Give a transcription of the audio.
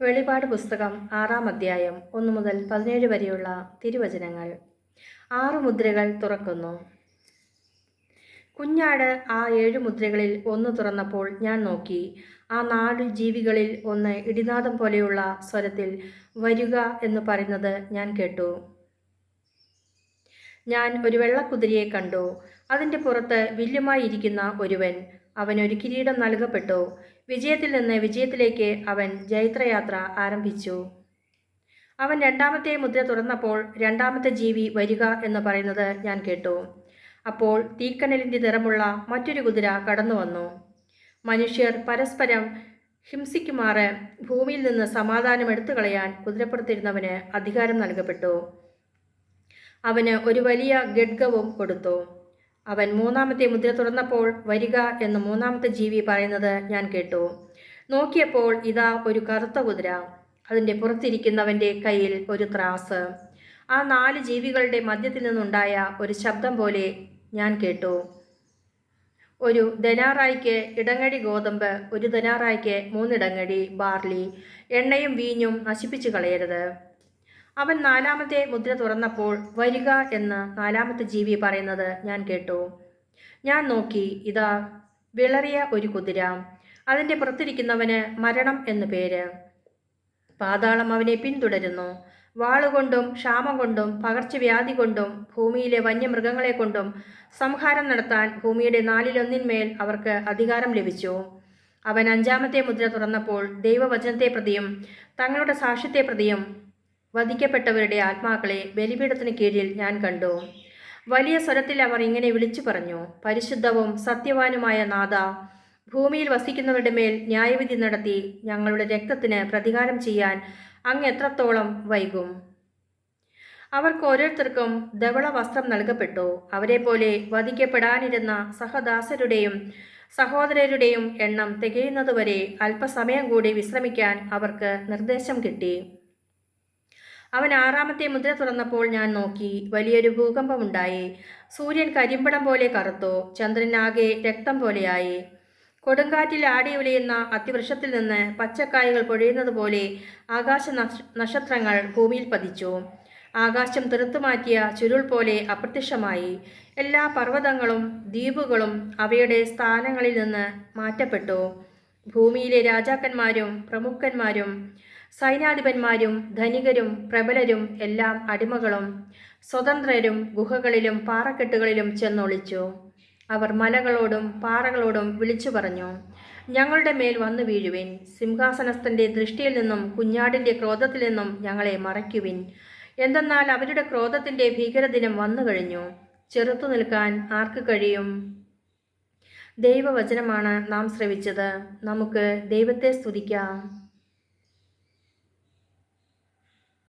വെളിപാട് പുസ്തകം ആറാം അധ്യായം ഒന്നു മുതൽ പതിനേഴ് വരെയുള്ള തിരുവചനങ്ങൾ. ആറ് മുദ്രകൾ തുറക്കുന്നു. കുഞ്ഞാട് ആ ഏഴ് മുദ്രകളിൽ ഒന്ന് തുറന്നപ്പോൾ ഞാൻ നോക്കി ആ നാല് ജീവികളിൽ ഒന്ന് ഇടിനാദം പോലെയുള്ള സ്വരത്തിൽ വരിക എന്ന് പറയുന്നത് ഞാൻ കേട്ടു. ഞാൻ ഒരു വെള്ളക്കുതിരയെ കണ്ടു. അതിന്റെ പുറത്ത് വില്ലുമായിരിക്കുന്ന ഒരുവൻ അവനൊരു കിരീടം നൽകപ്പെട്ടു. വിജയത്തിൽ നിന്ന് വിജയത്തിലേക്ക് അവൻ ജൈത്രയാത്ര ആരംഭിച്ചു. അവൻ രണ്ടാമത്തെ മുദ്ര തുറന്നപ്പോൾ രണ്ടാമത്തെ ജീവി വരിക എന്ന് പറയുന്നത് ഞാൻ കേട്ടു. അപ്പോൾ തീക്കനലിന്റെ നിറമുള്ള മറ്റൊരു കുതിര കടന്നു വന്നു. മനുഷ്യർ പരസ്പരം ഹിംസിക്കുമാറ് ഭൂമിയിൽ നിന്ന് സമാധാനം എടുത്തു കളയാൻ കുതിരപ്പുറത്തിരുന്നവന് അധികാരം നൽകപ്പെട്ടു. അവന് ഒരു വലിയ ഗഡ്ഗവും കൊടുത്തു. അവൻ മൂന്നാമത്തെ മുദ്ര തുറന്നപ്പോൾ വരിക എന്ന് മൂന്നാമത്തെ ജീവി പറയുന്നത് ഞാൻ കേട്ടു. നോക്കിയപ്പോൾ ഇതാ ഒരു കറുത്ത കുതിര. അതിന്റെ പുറത്തിരിക്കുന്നവന്റെ കയ്യിൽ ഒരു ത്രാസ്. ആ നാല് ജീവികളുടെ മധ്യത്തിൽ നിന്നുണ്ടായ ഒരു ശബ്ദം പോലെ ഞാൻ കേട്ടു. ഒരു ധനാറായിക്ക് ഇടങ്ങടി ഗോതമ്പ് ഒരു ധനാറായിക്ക് മൂന്നിടങ്ങടി ബാർലി. എണ്ണയും വീഞ്ഞും നശിപ്പിച്ചു കളയരുത്. അവൻ നാലാമത്തെ മുദ്ര തുറന്നപ്പോൾ വരിക എന്ന് നാലാമത്തെ ജീവി പറയുന്നത് ഞാൻ കേട്ടു. ഞാൻ നോക്കി ഇതാ വിളറിയ ഒരു കുതിര. അതിന്റെ പുറത്തിരിക്കുന്നവന് മരണം എന്ന് പേര്. പാതാളം അവനെ പിന്തുടരുന്നു. വാളുകൊണ്ടും ക്ഷാമം കൊണ്ടും പകർച്ചവ്യാധി കൊണ്ടും ഭൂമിയിലെ വന്യമൃഗങ്ങളെ കൊണ്ടും സംഹാരം നടത്താൻ ഭൂമിയുടെ നാലിലൊന്നിന്മേൽ അവർക്ക് അധികാരം ലഭിച്ചു. അവൻ അഞ്ചാമത്തെ മുദ്ര തുറന്നപ്പോൾ ദൈവവചനത്തെ പ്രതിയും തങ്ങളുടെ സാക്ഷ്യത്തെ പ്രതിയും വധിക്കപ്പെട്ടവരുടെ ആത്മാക്കളെ ബലിപീഠത്തിന് കീഴിൽ ഞാൻ കണ്ടു. വലിയ സ്വരത്തിൽ അവർ ഇങ്ങനെ വിളിച്ചു പറഞ്ഞു പരിശുദ്ധവും സത്യവാനുമായ നാഥ ഭൂമിയിൽ വസിക്കുന്നവരുടെ മേൽ ന്യായവിധി നടത്തി ഞങ്ങളുടെ രക്തത്തിന് പ്രതികാരം ചെയ്യാൻ അങ്ങ് എത്രത്തോളം വൈകും? അവർക്ക് ഓരോരുത്തർക്കും ധവള വസ്ത്രം നൽകപ്പെട്ടു. അവരെ പോലെ വധിക്കപ്പെടാനിരുന്ന സഹദാസരുടെയും സഹോദരരുടെയും എണ്ണം തികയുന്നതുവരെ അല്പസമയം കൂടി വിശ്രമിക്കാൻ അവർക്ക് നിർദ്ദേശം കിട്ടി. അവൻ ആറാമത്തെ മുദ്ര തുറന്നപ്പോൾ ഞാൻ നോക്കി വലിയൊരു ഭൂകമ്പമുണ്ടായി സൂര്യൻ കരിമ്പടം പോലെ കറുത്തു. ചന്ദ്രനാകെ രക്തം പോലെയായി. കൊടുങ്കാറ്റിൽ ആടി ഉലയുന്ന അതിവൃക്ഷത്തിൽ നിന്ന് പച്ചക്കായകൾ പൊഴിയുന്നത് പോലെ ആകാശ നക്ഷത്രങ്ങൾ ഭൂമിയിൽ പതിച്ചു. ആകാശം തെറുത്തുമാറ്റിയ ചുരുൾ പോലെ അപ്രത്യക്ഷമായി. എല്ലാ പർവതങ്ങളും ദ്വീപുകളും അവയുടെ സ്ഥാനങ്ങളിൽ നിന്ന് മാറ്റപ്പെട്ടു. ഭൂമിയിലെ രാജാക്കന്മാരും പ്രമുഖന്മാരും സൈന്യാധിപന്മാരും ധനികരും പ്രബലരും എല്ലാം അടിമകളും സ്വതന്ത്രരും ഗുഹകളിലും പാറക്കെട്ടുകളിലും ചെന്നൊളിച്ചു. അവർ മലകളോടും പാറകളോടും വിളിച്ചു പറഞ്ഞു ഞങ്ങളുടെ മേൽ വന്നു വീഴുവിൻ. സിംഹാസനസ്ഥന്റെ ദൃഷ്ടിയിൽ നിന്നും കുഞ്ഞാടിന്റെ ക്രോധത്തിൽ നിന്നും ഞങ്ങളെ മറയ്ക്കുവിൻ. എന്തെന്നാൽ അവരുടെ ക്രോധത്തിന്റെ ഭീകരദിനം വന്നു കഴിഞ്ഞു. ചെറുത്തു നിൽക്കാൻ ആർക്ക് കഴിയും? ദൈവവചനമാണ് നാം ശ്രവിച്ചത്. നമുക്ക് ദൈവത്തെ സ്തുതിക്കാം.